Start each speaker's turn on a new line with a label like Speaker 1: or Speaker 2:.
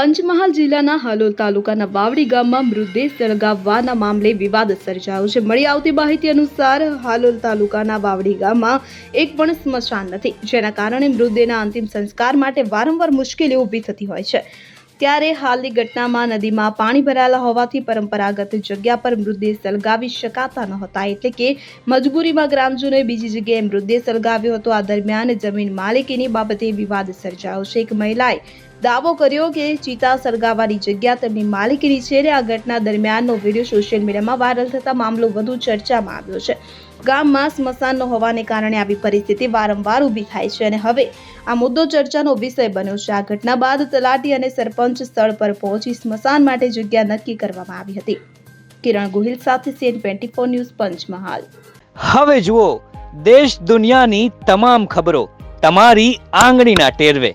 Speaker 1: પંચમહાલ જિલ્લાના હાલોલ તાલુકાના વાવડી ગામમાં મૃતદેહ સળગાવવાના મામલે વિવાદ સર્જાયો છે. મળી આવતી માહિતી અનુસાર હાલોલ તાલુકાના વાવડી ગામમાં એક પણ સ્મશાન નથી, જેના કારણે મૃતદેહના અંતિમ સંસ્કાર માટે વારંવાર મુશ્કેલીઓ ઊભી થતી હોય છે. ત્યારે હાલની ઘટનામાં નદીમાં પાણી ભરાયેલા હોવાથી પરંપરાગત જગ્યા પર મૃતદેહ સળગાવી શકાતા ન હતા એટલે કે મજબૂરીમાં ગ્રામજનોએ બીજી જગ્યાએ મૃતદેહ સળગાવ્યો હતો. આ દરમિયાન જમીન માલિકીની બાબતે વિવાદ સર્જાયો છે. એક મહિલાએ દાવો કર્યો કે ચિતા સળગાવવાની જગ્યા તેમની માલિકીની છે અને આ ઘટના દરમિયાનનો વીડિયો સોશિયલ મીડિયામાં વાયરલ થતા મામલો વધુ ચર્ચામાં આવ્યો છે. ગામમાં સ્મશાનનો હોવાને કારણે આવી પરિસ્થિતિ વારંવાર ઊભી થાય છે અને હવે આ મુદ્દો ચર્ચાનો વિષય બન્યો છે. આ ઘટના બાદ તલાટી અને સરપંચ સ્થળ પર પહોંચી સ્મશાન માટે જગ્યા નક્કી કરવામાં આવી હતી. કિરણ ગોહિલ સાથે CN twenty four news Panchmahal.
Speaker 2: હવે જુઓ, દેશ દુનિયાની તમામ ખબરો તમારી આંગળીના ટેરવે.